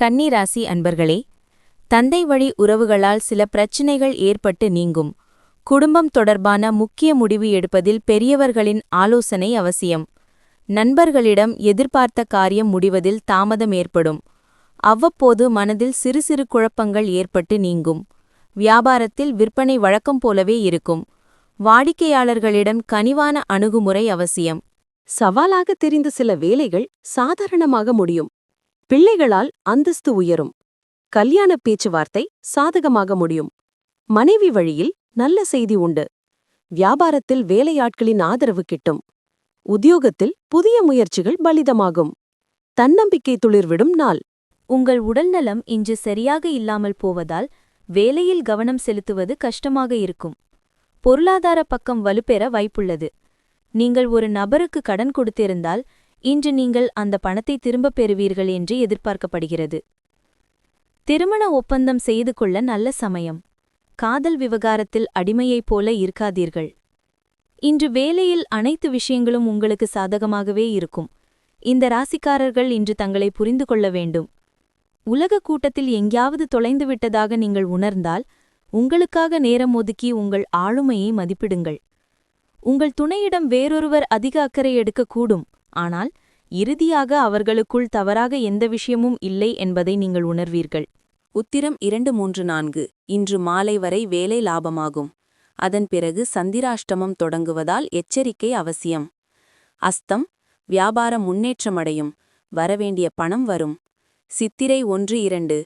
கன்னிராசி அன்பர்களே தந்தை வழி உறவுகளால் சில பிரச்சினைகள் ஏற்பட்டு நீங்கும். குடும்பம் தொடர்பான முக்கிய முடிவு எடுப்பதில் பெரியவர்களின் ஆலோசனை அவசியம். நண்பர்களிடம் எதிர்பார்த்த காரியம் முடிவதில் தாமதம் ஏற்படும். அவ்வப்போது மனதில் சிறு சிறு குழப்பங்கள் ஏற்பட்டு நீங்கும். வியாபாரத்தில் விற்பனை வழக்கம் போலவே இருக்கும். வாடிக்கையாளர்களிடம் கனிவான அணுகுமுறை அவசியம். சவாலாக தெரிந்த சில வேலைகள் சாதாரணமாக முடியும். பிள்ளைகளால் அந்தஸ்து உயரும். கல்யாண பேச்சுவார்த்தை சாதகமாக முடியும். மனைவி வழியில் நல்ல செய்தி உண்டு. வியாபாரத்தில் வேலையாட்களின் ஆதரவு கிட்டும். உத்தியோகத்தில் புதிய முயற்சிகள் பலிதமாகும். தன்னம்பிக்கை துளிர்விடும் நாள். உங்கள் உடல்நலம் இன்று சரியாக இல்லாமல் போவதால் வேலையில் கவனம் செலுத்துவது கஷ்டமாக இருக்கும். பொருளாதார பக்கம் வலுப்பெற வாய்ப்புள்ளது. நீங்கள் ஒரு நபருக்கு கடன் கொடுத்திருந்தால் இன்று நீங்கள் அந்த பணத்தை திரும்பப் பெறுவீர்கள் என்று எதிர்பார்க்கப்படுகிறது. திருமண ஒப்பந்தம் செய்து கொள்ள நல்ல சமயம். காதல் விவகாரத்தில் அடிமையைப் போல இருக்காதீர்கள். இன்று வேலையில் அனைத்து விஷயங்களும் உங்களுக்கு சாதகமாகவே இருக்கும். இந்த ராசிக்காரர்கள் இன்று தங்களை புரிந்து கொள்ள வேண்டும். உலக கூட்டத்தில் எங்கேயாவது தொலைந்து விட்டதாக நீங்கள் உணர்ந்தால் உங்களுக்காக நேரம் ஒதுக்கி உங்கள் ஆளுமையை மதிப்பிடுங்கள். உங்கள் துணையிடம் வேறொருவர் அதிக அக்கறை எடுக்கக்கூடும். ஆனால் இறுதியாக அவர்களுக்குள் தவறாக எந்த விஷயமும் இல்லை என்பதை நீங்கள் உணர்வீர்கள். உத்திரம் இரண்டு மூன்று நான்கு. இன்று மாலை வரை வேலை லாபமாகும். அதன் பிறகு சந்திராஷ்டமம் தொடங்குவதால் எச்சரிக்கை அவசியம். அஸ்தம் வியாபாரம் முன்னேற்றமடையும். வரவேண்டிய பணம் வரும். சித்திரை ஒன்று இரண்டு.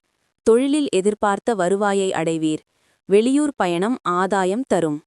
தொழிலில் எதிர்பார்த்த வருவாயை அடைவீர். வெளியூர் பயணம் ஆதாயம் தரும்.